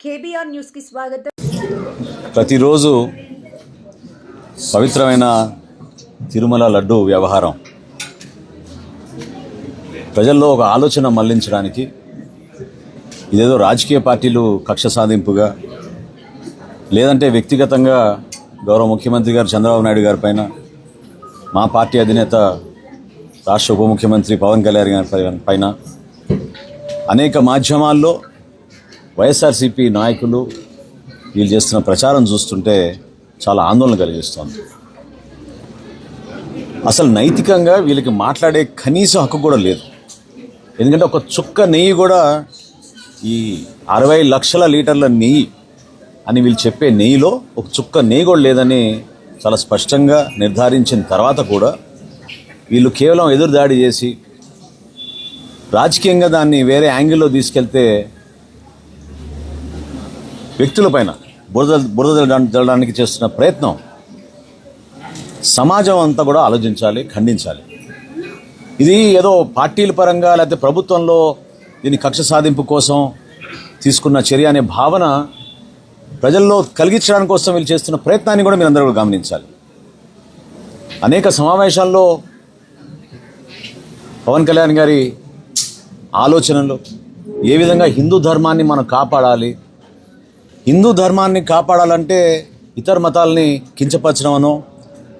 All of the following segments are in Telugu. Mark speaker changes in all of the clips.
Speaker 1: కేబీఆర్ స్వాగతం.
Speaker 2: ప్రతిరోజు పవిత్రమైన తిరుమల లడ్డు వ్యవహారం. ప్రజల్లో ఒక ఆలోచన మళ్ళించడానికి ఇదేదో రాజకీయ పార్టీలు కక్ష సాధింపుగా లేదంటే వ్యక్తిగతంగా గౌరవ ముఖ్యమంత్రి గారు చంద్రబాబు నాయుడు గారి పైన మా పార్టీ అధినేత రాష్ట్ర ఉప ముఖ్యమంత్రి పవన్ కళ్యాణ్ గారి పైన అనేక మాధ్యమాల్లో వైఎస్ఆర్సీపీ నాయకులు వీళ్ళు చేస్తున్న ప్రచారం చూస్తుంటే చాలా ఆందోళన కలిగిస్తోంది. అసలు నైతికంగా వీళ్ళకి మాట్లాడే కనీస హక్కు కూడా లేదు. ఎందుకంటే ఒక చుక్క నెయ్యి కూడా ఈ అరవై లక్షల లీటర్ల నెయ్యి అని వీళ్ళు చెప్పే నెయ్యిలో ఒక చుక్క నెయ్యి కూడా లేదని చాలా స్పష్టంగా నిర్ధారించిన తర్వాత కూడా వీళ్ళు కేవలం ఎదురు దాడి చేసి రాజకీయంగా దాన్ని వేరే యాంగిల్లో తీసుకెళ్తే వ్యక్తులపైన బురద బురద జల్లడానికి చేస్తున్న ప్రయత్నం సమాజం అంతా కూడా ఆలోచించాలి ఖండించాలి. ఇది ఏదో పార్టీల పరంగా లేకపోతే ప్రభుత్వంలో దీని కక్ష సాధింపు కోసం తీసుకున్న చర్య అనే భావన ప్రజల్లో కలిగించడానికి కోసం వీళ్ళు చేస్తున్న ప్రయత్నాన్ని కూడా మీరు అందరూ గమనించాలి. అనేక సమావేశాల్లో పవన్ కళ్యాణ్ గారి ఆలోచనలు ఏ విధంగా హిందూ ధర్మాన్ని మనం కాపాడాలి హిందూ ధర్మాన్ని కాపాడాలంటే ఇతర మతాలని కించపరచడమనో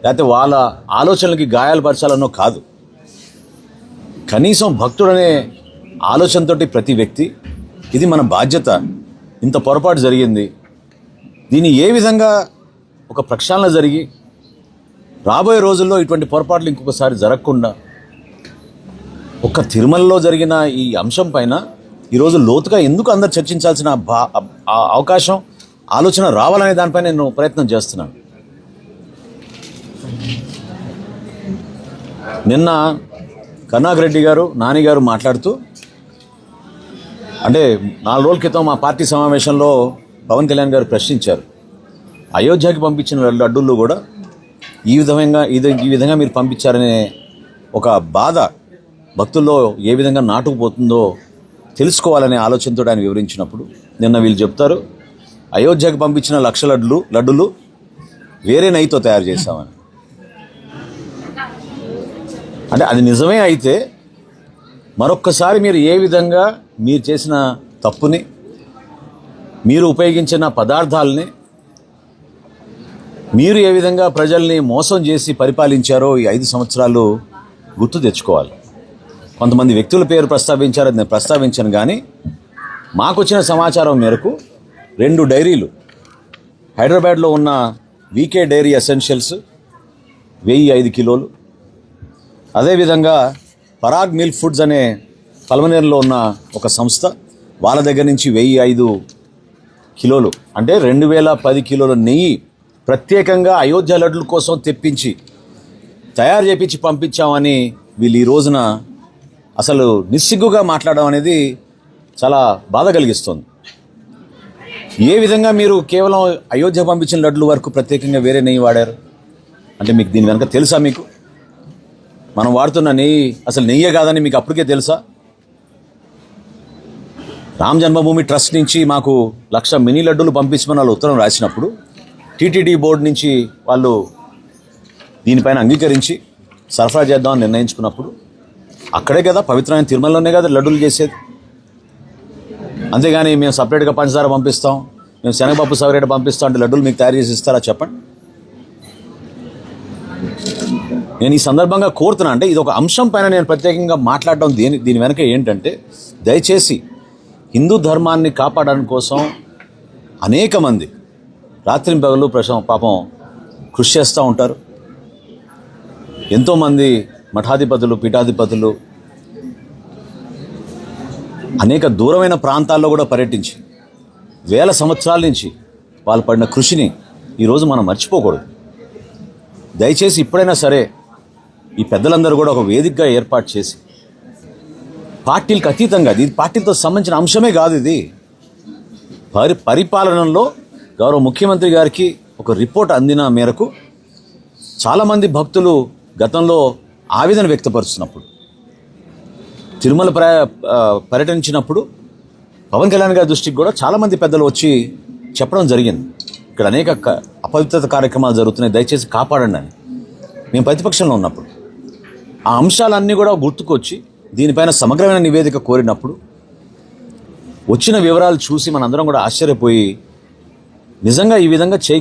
Speaker 2: లేకపోతే వాళ్ళ ఆలోచనలకి గాయాలుపరచాలనో కాదు. కనీసం భక్తుడనే ఆలోచనతోటి ప్రతి వ్యక్తి ఇది మన బాధ్యత. ఇంత పొరపాటు జరిగింది దీన్ని ఏ విధంగా ఒక ప్రక్షాళన జరిగి రాబోయే రోజుల్లో ఇటువంటి పొరపాట్లు ఇంకొకసారి జరగకుండా ఒక్క తిరుమలలో జరిగిన ఈ అంశం పైన ఈరోజు లోతుగా ఎందుకు అందరు చర్చించాల్సిన భా- అవకాశం ఆలోచన రావాలనే దానిపై నేను ప్రయత్నం చేస్తున్నాను. నిన్న కరుణాకరెడ్డి గారు నాని గారు మాట్లాడుతూ అంటే నాలుగు రోజుల క్రితం మా పార్టీ సమావేశంలో పవన్ కళ్యాణ్ గారు ప్రశ్నించారు. అయోధ్యకి పంపించిన లడ్డూల్లో కూడా ఈ విధంగా ఇది ఈ విధంగా మీరు పంపించారనే ఒక బాధ భక్తుల్లో ఏ విధంగా నాటుకుపోతుందో తెలుసుకోవాలనే ఆలోచనతో ఆయన వివరించినప్పుడు నిన్న వీళ్ళు చెప్తారు అయోధ్యకు పంపించిన లక్ష లడ్లు లడ్డులు వేరే నెయ్యితో తయారు చేశామని. అంటే అది నిజమే అయితే మరొక్కసారి మీరు ఏ విధంగా మీరు చేసిన తప్పుని మీరు ఉపయోగించిన పదార్థాలని మీరు ఏ విధంగా ప్రజల్ని మోసం చేసి పరిపాలించారో ఈ ఐదు సంవత్సరాలు గుర్తు తెచ్చుకోవాలి. కొంతమంది వ్యక్తుల పేరు ప్రస్తావించారు అది నేను ప్రస్తావించాను కానీ మాకు వచ్చిన సమాచారం మేరకు రెండు డైరీలు. హైదరాబాద్లో ఉన్న వీకే డైరీ ఎసెన్షియల్స్ వెయ్యి ఐదు కిలోలు. అదేవిధంగా పరాగ్ మిల్క్ ఫుడ్స్ అనే పలమనేరులో ఉన్న ఒక సంస్థ వాళ్ళ దగ్గర నుంచి వెయ్యి ఐదు కిలోలు. అంటే రెండు వేల పది కిలోల నెయ్యి ప్రత్యేకంగా అయోధ్య లడ్ల కోసం తెప్పించి తయారు చేపించి పంపించామని వీళ్ళు ఈ రోజున అసలు నిస్సిగ్గుగా మాట్లాడడం అనేది చాలా బాధ కలిగిస్తుంది. ఏ విధంగా మీరు కేవలం అయోధ్య పంపించిన లడ్లు వరకు ప్రత్యేకంగా వేరే నెయ్యి వాడారు? అంటే మీకు దీని వెనక తెలుసా మీకు? మనం వాడుతున్న నెయ్యి అసలు నెయ్యే కాదని మీకు అప్పటికే తెలుసా? రామ్ జన్మభూమి ట్రస్ట్ నుంచి మాకు లక్ష మినీ లడ్డూలు పంపించమని వాళ్ళు ఉత్తరం రాసినప్పుడు టీటీడీ బోర్డు నుంచి వాళ్ళు దీనిపైన అంగీకరించి సరఫరా చేద్దామని నిర్ణయించుకున్నప్పుడు అక్కడే కదా పవిత్రమైన తిరుమలలోనే కదా లడ్డూలు చేసేది. అంతేగాని మేము సపరేట్గా పంచదార పంపిస్తాం మేము శనగపప్పు సపరేట్ పంపిస్తాం అంటే లడ్డూలు మీకు తయారు చేసి ఇస్తారా చెప్పండి. నేను ఈ సందర్భంగా కోరుతున్నా అంటే ఇది ఒక అంశం పైన నేను ప్రత్యేకంగా మాట్లాడడం దీని దీని వెనక ఏంటంటే దయచేసి హిందూ ధర్మాన్ని కాపాడడం కోసం అనేక మంది రాత్రింపగలు ప్రశం పాపం కృషి చేస్తూ ఉంటారు. ఎంతోమంది మఠాధిపతులు పీఠాధిపతులు అనేక దూరమైన ప్రాంతాల్లో కూడా పర్యటించి వేల సంవత్సరాల నుంచి వాళ్ళు పడిన కృషిని ఈరోజు మనం మర్చిపోకూడదు. దయచేసి ఇప్పుడైనా సరే ఈ పెద్దలందరూ కూడా ఒక వేదికగా ఏర్పాటు చేసి పార్టీలకు అతీతంగా ఇది పార్టీలతో సంబంధించిన అంశమే కాదు ఇది. పరి పరిపాలనలో గౌరవ ముఖ్యమంత్రి గారికి ఒక రిపోర్ట్ అందిన మేరకు చాలామంది భక్తులు గతంలో ఆవేదన వ్యక్తపరుస్తున్నప్పుడు తిరుమల ప్ర పర్యటించినప్పుడు పవన్ కళ్యాణ్ గారి దృష్టికి కూడా చాలామంది పెద్దలు వచ్చి చెప్పడం జరిగింది. ఇక్కడ అనేక క- అపవిత్రత కార్యక్రమాలు జరుగుతున్నాయి దయచేసి కాపాడండి అని. మేము ప్రతిపక్షంలో ఉన్నప్పుడు. ఆ అంశాలన్నీ కూడా గుర్తుకొచ్చి దీనిపైన సమగ్రమైన నివేదిక కోరినప్పుడు వచ్చిన వివరాలు చూసి మనందరం కూడా ఆశ్చర్యపోయి నిజంగా ఈ విధంగా చేయ